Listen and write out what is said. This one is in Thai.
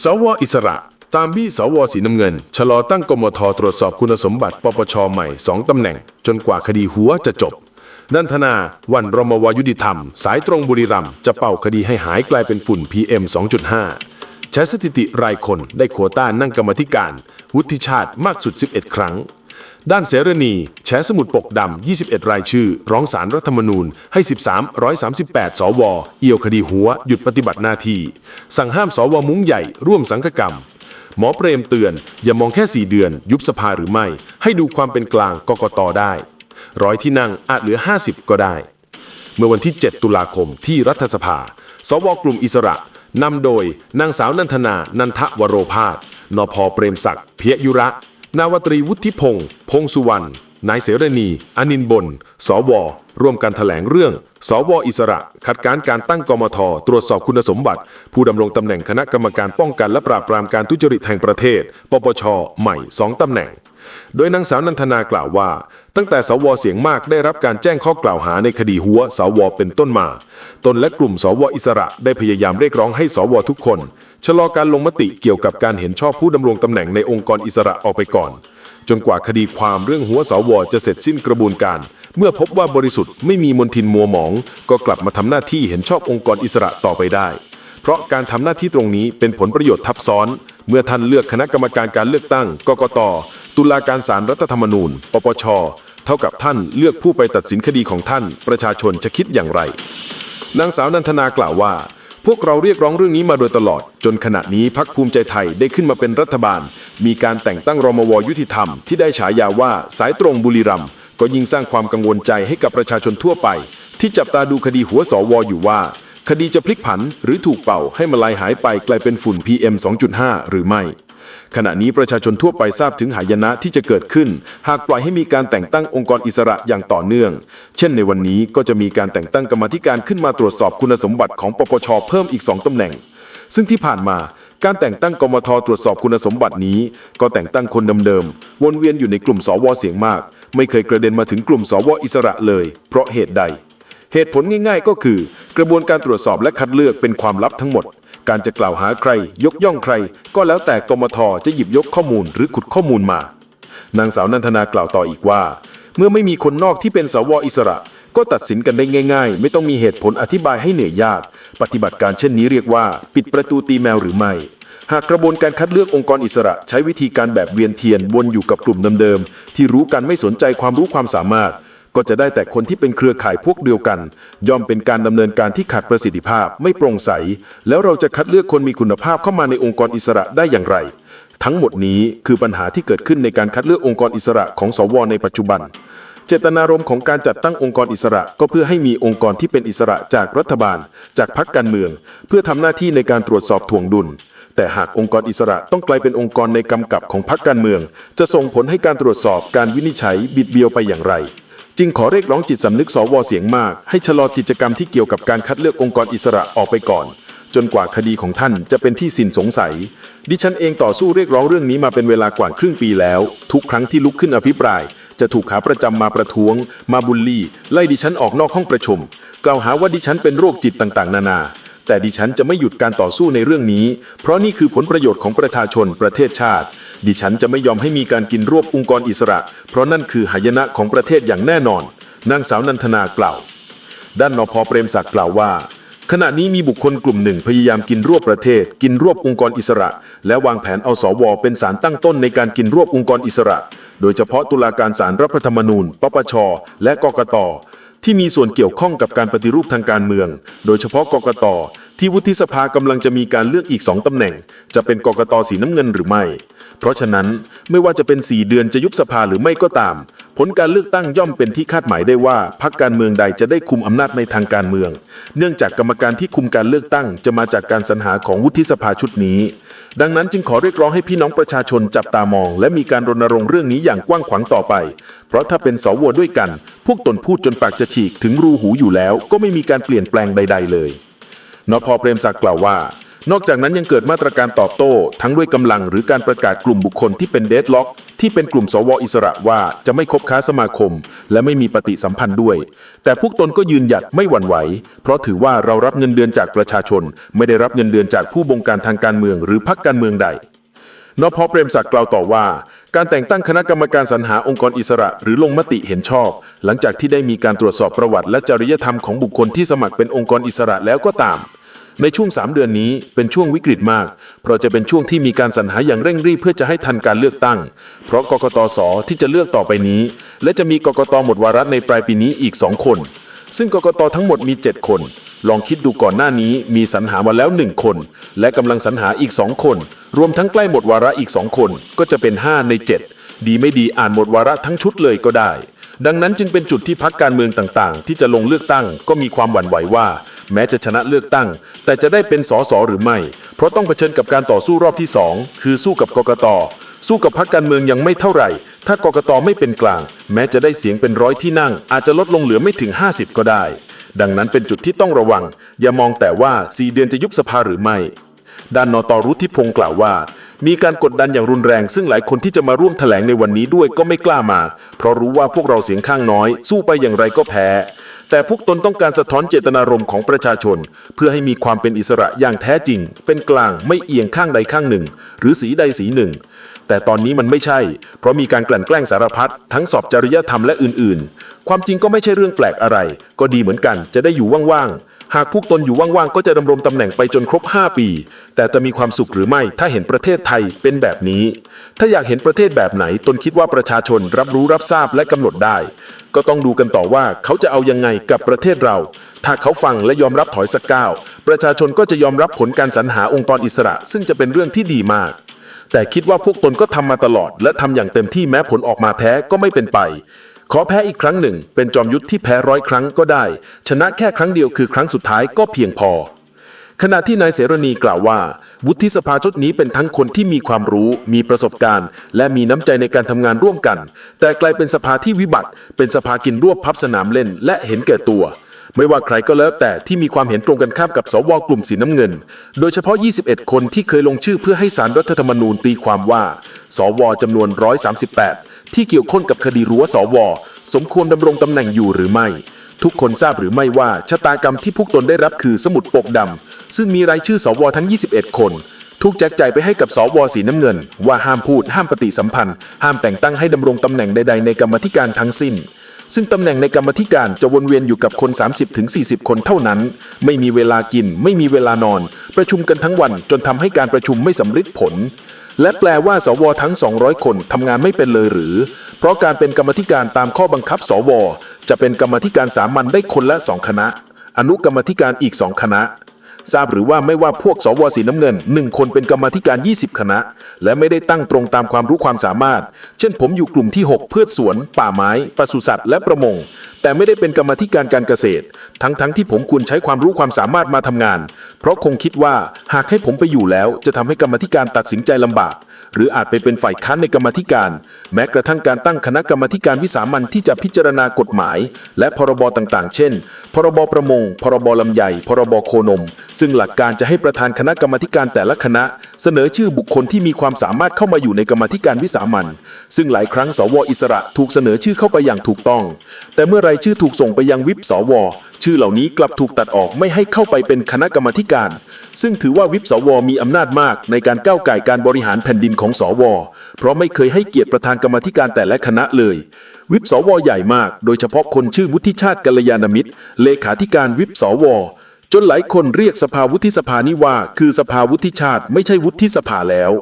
สวอิสระตามบี้สวสีน้ำเงิน ชะลอตั้งกมทตรวจสอบคุณสมบัติ ปปชใหม่ 2 ตำแหน่ง จนกว่าคดีหัวจะจบ นันทนาวันรมวายุติธรรม สายตรงบุรีรัมจะเป่าคดีให้หายกลายเป็นฝุ่น PM 2.5 ใช้สถิติรายคนได้โควต้านั่งกรรมธิการ วุฒิชาติมากสุด 11 ครั้ง ด้านเสรณีแฉสมุดปกดำ 21 รายชื่อ ร้องสารรัฐธรรมนูญให้ 13 138 สว เอี่ยวคดีหัว หยุดปฏิบัติหน้าที่ สั่งห้ามสวมุ้งใหญ่ ร่วมสังฆกรรม หมอเปรมเตือน อย่ามองแค่ 4 เดือน ยุบสภาหรือไม่ ให้ดูความเป็นกลางกกตได้ร้อยที่นั่งอาจเหลือ 50 ก็ได้ เมื่อวันที่ 7 ตุลาคมที่รัฐสภา สวกลุ่มอิสระนำโดยนางสาวนันทนา นันทวโรพาสนพเปรมศักดิ์เพียยุระ นาวตรีวุฒิพงศ์พงสุวรรณ นายเสรณี อนินบน สว ร่วมกันแถลงเรื่อง สว อิสระคัดการการตั้งกมท ตรวจสอบคุณสมบัติ ผู้ดำรงตำแหน่งคณะกรรมการป้องกันและปราบปรามการทุจริตแห่งประเทศ ปปช ใหม่ 2ตำแหน่ง โดยนางสาวนันทนากล่าวว่า ตั้งแต่สวเสียงมากได้รับการแจ้งข้อกล่าวหาในคดีหัวสวเป็นต้นมา ตนและกลุ่มสวอิสระได้พยายามเรียกร้องให้สวทุกคน ชะลอการลงมติเกี่ยวกับการเห็นชอบผู้ดำรงตำแหน่งในองค์กรอิสระออกไปก่อน จนกว่าคดีความเรื่องหัวสวจะเสร็จสิ้นกระบวนการ เมื่อพบว่าบริสุทธิ์ไม่มีมนทินมัวหมอง ก็กลับมาทำหน้าที่เห็นชอบองค์กรอิสระต่อไปได้เพราะการทำหน้าที่ตรงนี้เป็นผลประโยชน์ทับซ้อน เมื่อท่านเลือกคณะกรรมการการเลือกตั้ง กกต ตุลาการศาลรัฐธรรมนูญ ปปช เท่ากับท่านเลือกผู้ไปตัดสินคดีของท่าน ประชาชนจะคิดอย่างไร นางสาวนันทนากล่าวว่า พวกเราเรียกร้องเรื่องนี้มาโดยตลอด จนขณะนี้พักภูมิใจไทยได้ขึ้นมาเป็นรัฐบาล มีการแต่งตั้งรมวยุติธรรมที่ได้ฉายาว่าสายตรงบุรีรัมย์ก็ยิ่งสร้างความกังวลใจให้กับประชาชนทั่วไป ที่จับตาดูคดีหัวสวอยู่ว่า คดีจะพลิกผันหรือถูกเป่าให้มาลายหายไปกลายเป็นฝุ่น PM 2.5 หรือไม่ ขณะนี้ประชาชนทั่วไปทราบถึงหายนะที่จะเกิดขึ้น หากปล่อยให้มีการแต่งตั้งองค์กรอิสระอย่างต่อเนื่อง เช่นในวันนี้ก็จะมีการแต่งตั้งกรรมธิการขึ้นมาตรวจสอบคุณสมบัติของปปชเพิ่มอีก 2ตำแหน่ง ซึ่งที่ผ่านมาการแต่งตั้งกมทตรวจสอบคุณสมบัตินี้ ก็แต่งตั้งคนเดิมๆวนเวียนอยู่ในกลุ่มสวเสียงมาก ไม่เคยกระเด็นมาถึงกลุ่มสวอิสระเลย เพราะเหตุใด เหตุผลง่ายๆ ก็คือ กระบวนการตรวจสอบและคัดเลือกเป็นความลับทั้งหมด การจะกล่าวหาใคร ยกย่องใคร ก็แล้วแต่กมทจะหยิบยกข้อมูลหรือขุดข้อมูลมา นางสาวนันทนากล่าวต่ออีกว่า เมื่อไม่มีคนนอกที่เป็นสวอิสระ ก็ตัดสินกันได้ง่าย ๆ ไม่ต้องมีเหตุผลอธิบายให้เหนื่อยยาก ปฏิบัติการเช่นนี้เรียกว่า ปิดประตูตีแมวหรือไม่หากกระบวนการคัดเลือกองค์กรอิสระ ใช้วิธีการแบบเวียนเทียนวนอยู่กับกลุ่มเดิมๆที่รู้กันไม่สนใจความรู้ความสามารถ ก็จะได้แต่คนที่เป็นเครือข่ายพวกเดียวกัน ย่อมเป็นการดำเนินการที่ขาดประสิทธิภาพไม่โปร่งใส แล้วเราจะคัดเลือกคนมีคุณภาพเข้ามาในองค์กรอิสระได้อย่างไร ทั้งหมดนี้คือปัญหาที่เกิดขึ้นในการคัดเลือกองค์กรอิสระของสวในปัจจุบัน เจตนารมณ์ของการจัดตั้งองค์กรอิสระ ก็เพื่อให้มีองค์กรที่เป็นอิสระจากรัฐบาล จากพรรคการเมือง เพื่อทำหน้าที่ในการตรวจสอบถ่วงดุลแต่หากองค์กรอิสระต้องกลายเป็นองค์กรในกำกับของพรรคการเมือง จะส่งผลให้การตรวจสอบการวินิจฉัยบิดเบี้ยวไปอย่างไร จึงขอเรียกร้องจิตสำนึกสวเสียงมาก ให้ชะลอกิจกรรมที่เกี่ยวกับการคัดเลือกองค์กรอิสระออกไปก่อน จนกว่าคดีของท่านจะเป็นที่สิ้นสงสัย ดิฉันเองต่อสู้เรียกร้องเรื่องนี้มาเป็นเวลากว่าครึ่งปีแล้ว ทุกครั้งที่ลุกขึ้นอภิปราย จะถูกขาประจำมาประท้วง มาบุลลี่ ไล่ดิฉันออกนอกห้องประชุม กล่าวหาว่าดิฉันเป็นโรคจิตต่างๆ นานา แต่ดิฉันจะไม่หยุดการต่อสู้ในเรื่องนี้ เพราะนี่คือผลประโยชน์ของประชาชนประเทศชาติ ดิฉันจะไม่ยอมให้มีการกินรวบองค์กรอิสระ เพราะนั่นคือหายนะของประเทศอย่างแน่นอน นางสาวนันทนากล่าว ด้านนพเปรมศักดิ์กล่าวว่าขณะนี้มีบุคคลกลุ่มหนึ่งพยายามกินรวบประเทศ กินรวบองค์กรอิสระ และวางแผนเอาสวเป็นสารตั้งต้นในการกินรวบองค์กรอิสระ โดยเฉพาะตุลาการศาลรัฐธรรมนูญ ปปช และกกต ที่มีส่วนเกี่ยวข้องกับการปฏิรูปทางการเมือง โดยเฉพาะกกตที่วุฒิสภากำลังจะมีการเลือกอีกสองตำแหน่ง จะเป็นกกตสีน้ำเงินหรือไม่ เพราะฉะนั้นไม่ว่าจะเป็น 4 เดือนจะยุบสภาหรือไม่ก็ตาม ผลการเลือกตั้งย่อมเป็นที่คาดหมายได้ว่าพรรคการเมืองใดจะได้คุมอำนาจในทางการเมือง เนื่องจากกรรมการที่คุมการเลือกตั้งจะมาจากการสรรหาของวุฒิสภาชุดนี้ ดังนั้นจึงขอเรียกร้องให้พี่น้องประชาชนจับตามอง และมีการรณรงค์เรื่องนี้อย่างกว้างขวางต่อไป เพราะถ้าเป็นสวด้วยกัน พวกตนพูดจนปากจะฉีกถึงรูหูอยู่แล้ว ก็ไม่มีการเปลี่ยนแปลงใด ๆ เลยนพเปรมศักดิ์กล่าวว่า นอกจากนั้นยังเกิดมาตรการตอบโต้ ทั้งด้วยกำลังหรือการประกาศกลุ่มบุคคลที่เป็นเดดล็อก ที่เป็นกลุ่มสวอิสระว่าจะไม่คบค้าสมาคม และไม่มีปฏิสัมพันธ์ด้วย แต่พวกตนก็ยืนหยัดไม่หวั่นไหว เพราะถือว่าเรารับเงินเดือนจากประชาชน ไม่ได้รับเงินเดือนจากผู้บงการทางการเมืองหรือพรรคการเมืองใดนพเปรมศักดิ์กล่าวต่อว่า การแต่งตั้งคณะกรรมการสรรหาองค์กรอิสระหรือลงมติเห็นชอบ หลังจากที่ได้มีการตรวจสอบประวัติและจริยธรรมของบุคคลที่สมัครเป็นองค์กรอิสระแล้วก็ตาม ในช่วง 3 เดือนนี้เป็นช่วงวิกฤตมาก เพราะจะเป็นช่วงที่มีการสรรหาอย่างเร่งรีบเพื่อจะให้ทันการเลือกตั้ง เพราะกกตสที่จะเลือกต่อไปนี้ และจะมีกกตหมดวาระในปลายปีนี้อีก 2 คน ซึ่งกกตทั้งหมดมี 7 คน ลองคิดดูก่อนหน้านี้มีสรรหามาแล้ว 1 คน และกำลังสรรหาอีก 2 คน รวมทั้งใกล้หมดวาระอีก 2 คน ก็จะเป็น 5 ใน 7 ดีไม่ดีอ่านหมดวาระทั้งชุดเลยก็ได้ ดังนั้นจึงเป็นจุดที่พักการเมืองต่างๆ ที่จะลงเลือกตั้งก็มีความหวั่นไหวว่า แม้จะชนะเลือกตั้ง แต่จะได้เป็นสสหรือไม่ เพราะต้องเผชิญกับการต่อสู้รอบที่ 2 คือสู้กับกกต สู้กับพักการเมืองยังไม่เท่าไหร่ ถ้ากกตไม่เป็นกลาง แม้จะได้เสียงเป็นร้อยที่นั่ง อาจจะลดลงเหลือไม่ถึง 50 ก็ได้ ดังนั้นเป็นจุดที่ต้องระวัง อย่ามองแต่ว่า4เดือนจะยุบสภาหรือไม่ ด้านนตรุธิพงศ์กล่าวว่า มีการกดดันอย่างรุนแรง ซึ่งหลายคนที่จะมาร่วมแถลงในวันนี้ด้วยก็ไม่กล้ามา เพราะรู้ว่าพวกเราเสียงข้างน้อย สู้ไปอย่างไรก็แพ้ แต่พวกตนต้องการสะท้อนเจตนารมณ์ของประชาชน เพื่อให้มีความเป็นอิสระอย่างแท้จริง เป็นกลางไม่เอียงข้างใดข้างหนึ่ง หรือสีใดสีหนึ่ง แต่ตอนนี้มันไม่ใช่ เพราะมีการกลั่นแกล้งสารพัดทั้งสอบจริยธรรมและอื่นๆ ความจริงก็ไม่ใช่เรื่องแปลกอะไร ก็ดีเหมือนกันจะได้อยู่ว่างๆ หากพวกตนอยู่ว่างๆ ก็จะดำรงตำแหน่งไปจนครบ 5 ปี แต่จะมีความสุขหรือไม่ถ้าเห็นประเทศไทยเป็นแบบนี้ ถ้าอยากเห็นประเทศแบบไหนตนคิดว่าประชาชนรับรู้รับทราบและกำหนดได้ ก็ต้องดูกันต่อว่าเขาจะเอายังไงกับประเทศเรา ถ้าเขาฟังและยอมรับถอยสักก้าวประชาชนก็จะยอมรับผลการสรรหาองค์กรอิสระ ซึ่งจะเป็นเรื่องที่ดีมากแต่คิดว่าพวกตนก็ทำมาตลอด และทำอย่างเต็มที่แม้ผลออกมาแพ้ก็ไม่เป็นไป ขอแพ้อีกครั้งหนึ่ง เป็นจอมยุทธที่แพ้ร้อยครั้งก็ได้ ชนะแค่ครั้งเดียวคือครั้งสุดท้ายก็เพียงพอ ขณะที่นายเสรณีกล่าวว่า วุฒิสภาชุดนี้เป็นทั้งคนที่มีความรู้ มีประสบการณ์ และมีน้ำใจในการทำงานร่วมกัน แต่กลายเป็นสภาที่วิบัติ เป็นสภากินรวบพับสนามเล่น และเห็นแก่ตัวไม่ว่าใครก็แล้วแต่ที่มีความเห็นตรงกันข้ามกับสวกลุ่มสีน้ำเงิน โดยเฉพาะ 21 คนที่เคยลงชื่อเพื่อให้สารรัฐธรรมนูญตีความว่า สวจำนวน 138 ที่เกี่ยวข้องกับคดีรั้วสว สมควรดำรงตำแหน่งอยู่หรือไม่ ทุกคนทราบหรือไม่ว่าชะตากรรมที่พวกตนได้รับคือสมุดปกดำซึ่งมีรายชื่อสวทั้ง 21 คนถูกแจกจ่ายไปให้กับสวสีน้ำเงิน ว่าห้ามพูดห้ามปฏิสัมพันธ์ ห้ามแต่งตั้งให้ดำรงตำแหน่งใดๆในกรรมธิการทั้งสิ้น ซึ่งตำแหน่งในกรรมธิการจะวนเวียนอยู่กับคน 30-40 คนเท่านั้น ไม่มีเวลากิน ไม่มีเวลานอน ประชุมกันทั้งวันจนทำให้การประชุมไม่สำเร็จผล และแปลว่าสวทั้ง 200 คนทำงานไม่เป็นเลยหรือ เพราะการเป็นกรรมธิการตามข้อบังคับ สว จะเป็นกรรมธิการสามัญได้คนละสองคณะ อนุกรรมธิการอีกสองคณะ ทราบหรือว่าไม่ว่าพวกสวสีน้ำเงินหนึ่งคนเป็นกรรมธิการ 20 คณะ และไม่ได้ตั้งตรงตามความรู้ความสามารถ เช่นผมอยู่กลุ่มที่6พืชสวน ป่าไม้ปศุสัตว์และประมง แต่ไม่ได้เป็นกรรมธิการการเกษตร ทั้งๆทที่ผมควรใช้ความรู้ความสามารถมาทำงาน เพราะคงคิดว่าหากให้ผมไปอยู่แล้ว จะทำให้กรรมธิการตัดสินใจลำบาก หรืออาจไปเป็นฝ่ายค้านในกรรมธิการ แม้กระทั่งการตั้งคณะกรรมธิการวิสามันที่จะพิจารณากฎหมาย และพรบต่างๆ เช่น พรบประมง พรบลำไย พรบโคนม ซึ่งหลักการจะให้ประธานคณะกรรมธิการแต่ละคณะ เสนอชื่อบุคคลที่มีความสามารถเข้ามาอยู่ในกรรมธิการวิสามันซึ่งหลายครั้งสวอิสระถูกเสนอชื่อเข้าไปอย่างถูกต้อง แต่เมื่อรายชื่อถูกส่งไปยังวิปสว ชื่อเหล่านี้กลับถูกตัดออกไม่ให้เข้าไปเป็นคณะกรรมการ ซึ่งถือว่าวิปสวมีอำนาจมากในการก้าวไก่การบริหารแผ่นดินของสว เพราะไม่เคยให้เกียรติประธานกรรมธิการแต่ละคณะเลย วิปสวใหญ่มาก โดยเฉพาะคนชื่อวุฒิชาติกัลยาณมิตร เลขาธิการวิปสว จนหลายคนเรียกสภาวุฒิสภานี้ว่า คือสภาวุฒิชาติไม่ใช่วุฒิสภาแล้ว